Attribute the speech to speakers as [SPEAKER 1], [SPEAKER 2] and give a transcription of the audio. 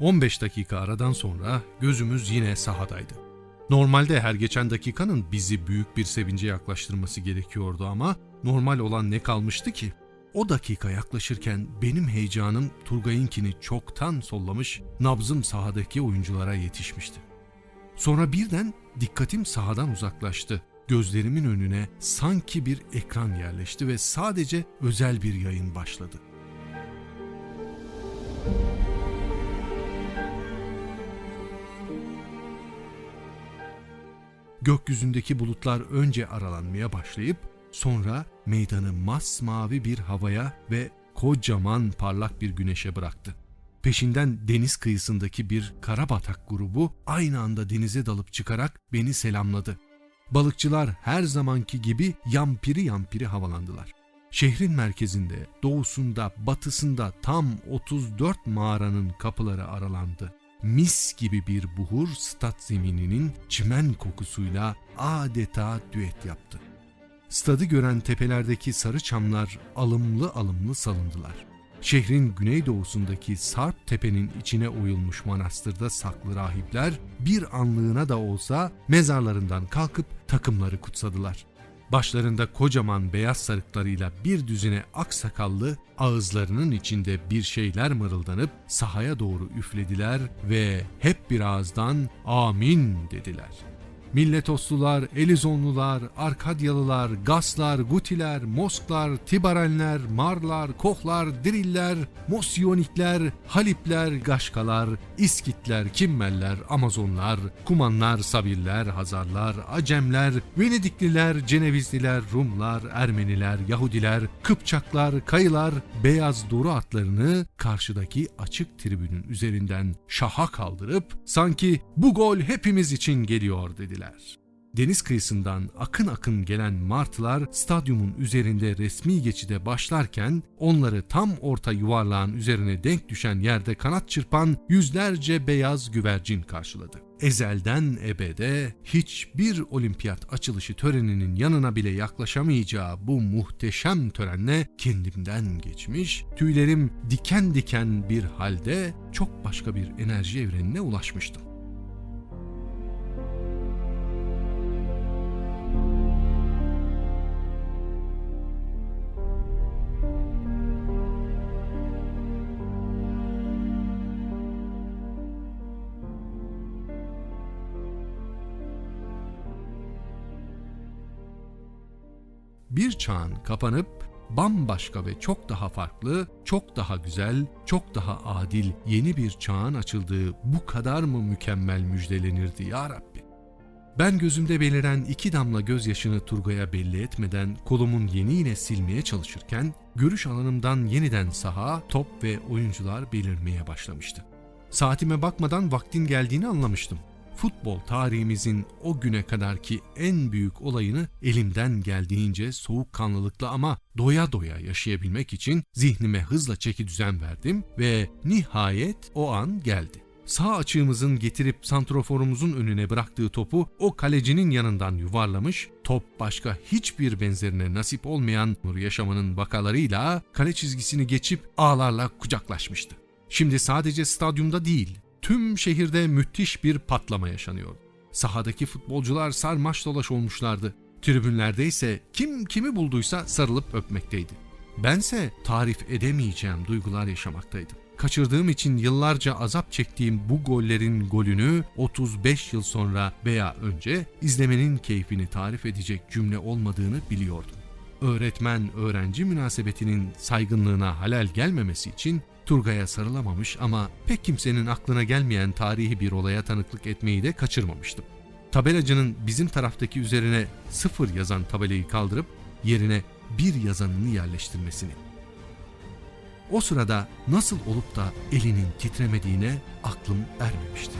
[SPEAKER 1] 15 dakika aradan sonra gözümüz yine sahadaydı. Normalde her geçen dakikanın bizi büyük bir sevince yaklaştırması gerekiyordu ama normal olan ne kalmıştı ki? O dakika yaklaşırken benim heyecanım Turgay'ınkini çoktan sollamış, nabzım sahadaki oyunculara yetişmişti. Sonra birden dikkatim sahadan uzaklaştı. Gözlerimin önüne sanki bir ekran yerleşti ve sadece özel bir yayın başladı. Gökyüzündeki bulutlar önce aralanmaya başlayıp sonra meydanı masmavi bir havaya ve kocaman parlak bir güneşe bıraktı. Peşinden deniz kıyısındaki bir karabatak grubu aynı anda denize dalıp çıkarak beni selamladı. Balıkçılar her zamanki gibi yampiri yampiri havalandılar. Şehrin merkezinde, doğusunda, batısında tam 34 mağaranın kapıları aralandı. Mis gibi bir buhur stat zemininin çimen kokusuyla adeta düet yaptı. Stadı gören tepelerdeki sarı çamlar alımlı alımlı salındılar. Şehrin güneydoğusundaki Sarp Tepe'nin içine oyulmuş manastırda saklı rahipler bir anlığına da olsa mezarlarından kalkıp takımları kutsadılar. Başlarında kocaman beyaz sarıklarıyla bir düzine aksakallı ağızlarının içinde bir şeyler mırıldanıp sahaya doğru üflediler ve hep bir ağızdan amin dediler. Milletoslular, Elizonlular, Arkadyalılar, Gaslar, Gutiler, Mosklar, Tibarenler, Marlar, Kohlar, Diriller, Mosyonikler, Halipler, Gaşkalar, İskitler, Kimmeller, Amazonlar, Kumanlar, Sabiller, Hazarlar, Acemler, Venedikliler, Cenevizliler, Rumlar, Ermeniler, Yahudiler, Kıpçaklar, Kayılar, beyaz doru atlarını karşıdaki açık tribünün üzerinden şaha kaldırıp sanki bu gol hepimiz için geliyor dediler. Deniz kıyısından akın akın gelen martılar stadyumun üzerinde resmi geçide başlarken onları tam orta yuvarlağın üzerine denk düşen yerde kanat çırpan yüzlerce beyaz güvercin karşıladı. Ezelden ebede hiçbir olimpiyat açılışı töreninin yanına bile yaklaşamayacağı bu muhteşem törenle kendimden geçmiş, tüylerim diken diken bir halde çok başka bir enerji evrenine ulaşmıştım. Bir çağın kapanıp bambaşka ve çok daha farklı, çok daha güzel, çok daha adil yeni bir çağın açıldığı bu kadar mı mükemmel müjdelenirdi ya Rabbi? Ben gözümde beliren iki damla gözyaşını Turgay'a belli etmeden kolumun yeniyle silmeye çalışırken görüş alanımdan yeniden saha, top ve oyuncular belirmeye başlamıştı. Saatime bakmadan vaktin geldiğini anlamıştım futbol tarihimizin o güne kadarki en büyük olayını elimden geldiğince soğukkanlılıkla ama doya doya yaşayabilmek için zihnime hızla çeki düzen verdim ve nihayet o an geldi. Sağ açığımızın getirip santroforumuzun önüne bıraktığı topu o kalecinin yanından yuvarlamış, top başka hiçbir benzerine nasip olmayan yaşamanın vakalarıyla kale çizgisini geçip ağlarla kucaklaşmıştı. Şimdi sadece stadyumda değil, tüm şehirde müthiş bir patlama yaşanıyor. Sahadaki futbolcular sarmaş dolaş olmuşlardı. Tribünlerde ise kim kimi bulduysa sarılıp öpmekteydi. Bense tarif edemeyeceğim duygular yaşamaktaydım. Kaçırdığım için yıllarca azap çektiğim bu gollerin golünü 35 yıl sonra veya önce izlemenin keyfini tarif edecek cümle olmadığını biliyordum. Öğretmen öğrenci münasebetinin saygınlığına halel gelmemesi için Turgay'a sarılamamış ama pek kimsenin aklına gelmeyen tarihi bir olaya tanıklık etmeyi de kaçırmamıştım. Tabelacının bizim taraftaki üzerine sıfır yazan tabelayı kaldırıp yerine bir yazanını yerleştirmesini. O sırada nasıl olup da elinin titremediğine aklım ermemişti.